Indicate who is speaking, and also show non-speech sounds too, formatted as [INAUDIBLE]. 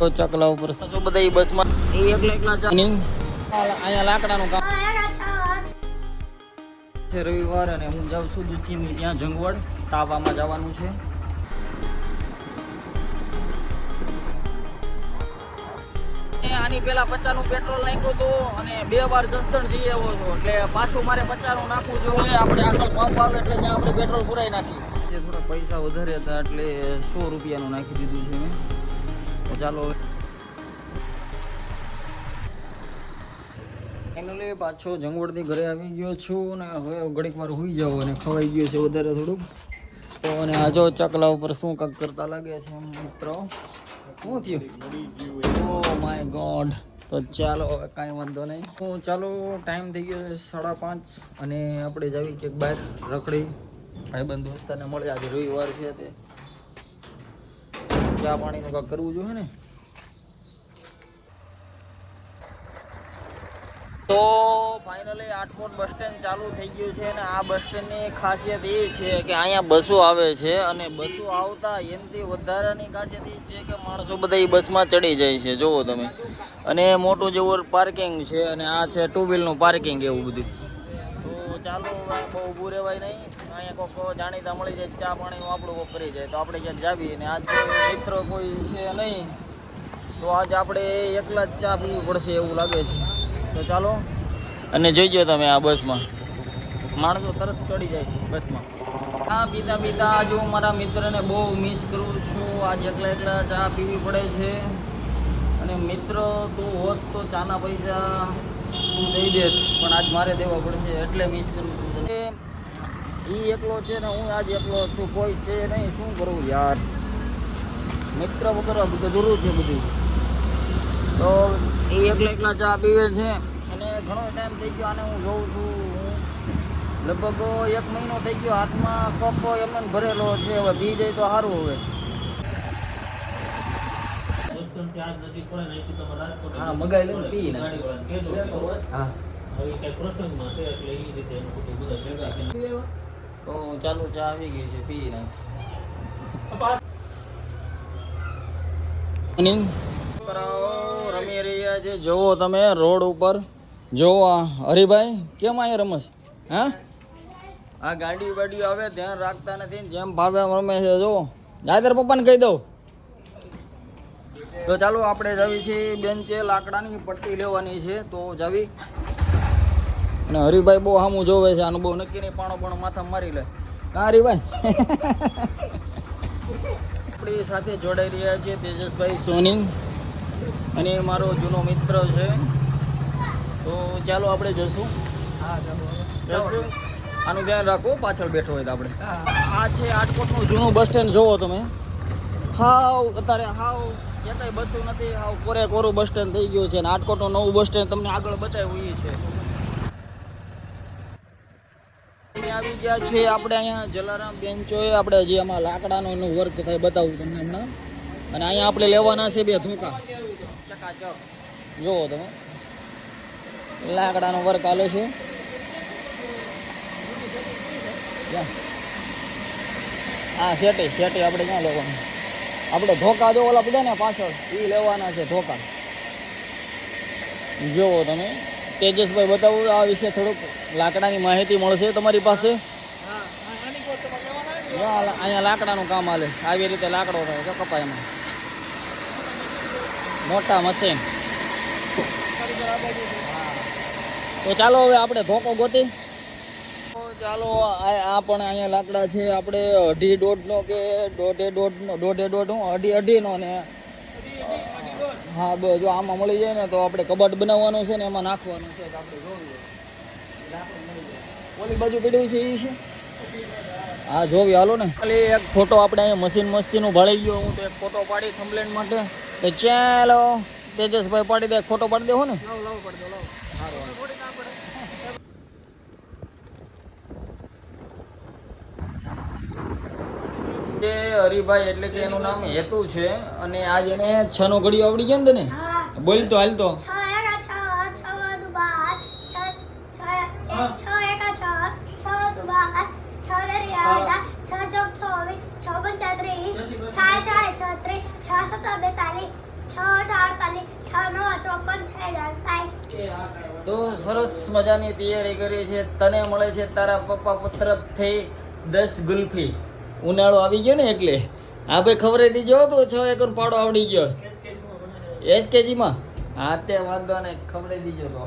Speaker 1: તો ચકલા ઉપર શું બધા ઈ બસમાં. એ એકલા એકલા અહીંયા લાકડાનું કામ છે રવિવાર અને હું જાઉં છું દુસીમી ત્યાં જંગવડ તાવામાં જવાનું છે. એ આની પેલા પચાસનું પેટ્રોલ નાખ્યું હતું અને બે વાર જસદણ જઈ આવ્યો છું. એટલે પાછું મારે પચાસનું નાખવું જોઈએ. આપણે આગળ પંપ આવે એટલે ત્યાં આપણે પેટ્રોલ પુરાઈ નાખીએ. થોડા પૈસા વધારે હતા એટલે સો રૂપિયાનું નાખી દીધું છે મેં. ચાલો. ફાઇનલી પાછો જંગવડથી ઘરે આવી ગયો છું અને હવે ઘડીક વાર હોઈ જાવ અને ખવાઈ ગયો છે વધારે થોડુંક. તો અને આજો ચકલા ઉપર શું કાંક કરતા લાગે છે એમ મિત્રો? શું થયું? ઓ માય ગોડ તો ચાલો કાંઈ વાંધો નહીં. તો ચાલો ટાઈમ થઈ ગયો છે સાડા પાંચ અને આપણે જાવી ક્યાંક બહાર રખડી. ભાઈબંધ દોસ્તાને મળે આજે રવિવાર છે તે. ચા પાણીનું કાંઈક કરવું જોઈએ ને? તો ફાઇનલી આટકોટ બસ સ્ટેન્ડ ચાલુ થઈ ગયું છે અને આ બસ સ્ટેન્ડની ખાસિયત એ છે કે અહીંયા બસો આવે છે અને બસો આવતા એનાથી વધારાની ખાસિયત એ છે કે માણસો બધા એ બસમાં ચડી જાય છે. જુઓ તમે. અને મોટું જેવું પાર્કિંગ છે અને આ છે ટુ વ્હીલનું પાર્કિંગ એવું બધું. ચાલો બહુ ઊભું રહેવાય નહીં. અહીંયા કોઈક જાણીતા મળી જાય, ચા પાણી આપણું કોઈક કરી જાય. તો આપણે ક્યાંક જાવી અને આજ મિત્ર કોઈ છે નહીં. તો આજ આપણે એકલા જ ચા પીવી પડશે એવું લાગે છે. તો ચાલો. અને જોઈજો તમે આ બસમાં. માણસો તરત ચડી જાય બસમાં. ચા પીતા પીતા આજે હું મારા મિત્રને બહુ મિસ કરું છું. આજ એકલા એકલા ચા પીવી પડે છે. અને મિત્ર, તું હોત તો ચાના પૈસા તું દઈ દેત પણ આજ મારે દેવા પડશે, એટલે મિસ કરું છું. તને એ એકલો છે ને હું આજ એકલો છું, કોઈ છે નહીં, શું કરું યાર? મિત્ર વગર અધૂરું છે બધું. તો એ એકલા એકલા ચા પીવે છે, અને ઘણો ટાઈમ થઈ ગયો આને હું જોઉં છું. હું લગભગ એક મહિનો થઈ ગયો હાથમાં કપ એમને ભરેલો છે, હવે પી જાય તો સારું હવે. હા મગાઈ લઈને પી ને. હા. તો ચાલુ ચા આવી ગઈ છે પી ને. રમી રહ્યા છે. જોવો તમે રોડ ઉપર. જોવો હરિભાઈ કેમ અહીંયા રમસ? હા? આ ગાડી બાડી આવે ધ્યાન રાખતા નથી ને જેમ ભાવે રમે છે જોવો જાય પપ્પાને કહી દઉં. તો ચાલો આપણે જવી છીએ છે લાકડાની પટ્ટી લેવાની છે તો જાવી. અને હરિભાઈ બહુ સામું જોવે છે આનું બહુ નક્કી નહીં પાણો પણ માથા મારી લે. હા હરિભાઈ? [LAUGHS] આપણી સાથે જોડાઈ રહ્યા છે તેજસભાઈ સોની અને મારો જૂનો મિત્ર છે. તો ચાલો આપણે જશું જશું આનું ધ્યાન રાખો પાછળ બેઠો હોય તો આપણે. આ છે આટકોટનું જૂનું બસ સ્ટેન્ડ જોવો તમે. હાવ અત્યારે હાવ ક્યાંય બસો નથી. હાવ કોરે કોરું બસ સ્ટેન્ડ થઈ ગયું છે અને આટકોટનું નવું બસ સ્ટેન્ડ તમને આગળ બતાવ્યું એ છે. આવી ગયા છે આપણે અહીંયા જલારામ બેન્ચોએ આપણે જે આમાં લાકડાનો એનું વર્ક થાય બતાવું તમને હમણાં. અને અહીંયા આપણે લેવાના છે બે ધોકા. જોવો તમે. લાકડાનો વર્ક આલે છે. હા શેટી શેટી આપણે ક્યાં લેવાનું? આપણે ધોકા જો ઓલા બધા ને પાછળ. એ લેવાના છે ધોકા. જોવો તમે. તેજસભાઈ બતાવું, આ વિશે થોડુંક લાકડાની માહિતી મળશે તમારી પાસે? અહીંયા લાકડાનું કામ હાલે. આવી રીતે લાકડો થાય તો કપાયમાં. મોટા મશીન. તો ચાલો હવે આપણે ધોકો ગોતી. ચાલો આ પણ અહીંયા લાકડા છે. આપણે અઢી દોઢનો કે દોઢે દોઢનો દોઢે દોઢ હું અઢી અઢીનો ને હા બસ જો આમાં મળી જાય ને તો આપણે કબાટ બનાવવાનું છે ને એમાં નાખવાનું છે. આપણે જોઈએ. ઓલી બાજુ પડ્યું છે એ છે હા જોવી હાલો ને. ખાલી એક ફોટો આપણે અહીંયા મશીન મસ્તીનું ભળાઈ ગયો. હું તો એક ફોટો પાડી કમ્પ્લેન માટે. તો ચાલો તેજસભાઈ પાડી દે ફોટો પાડી દેવો ને. એ હરિભાઈ એટલે કે એનું નામ હેતુ છે અને આજ એને છ નો ઘડી આવડી ગયો ને તને? બોલ તો હાલ તો. તો સરસ મજાની તૈયારી કરી છે. તને મળે છે તારા પપ્પા તરફથી દસ ગુલ્ફી. ઉનાળો આવી ગયો ને એટલે. આ ભાઈ ખબર દીજો તો છ એકર પાડો આવડી ગયો. એચ કેજીમાં હા તે વાંધો ને ખબર દીજો તો.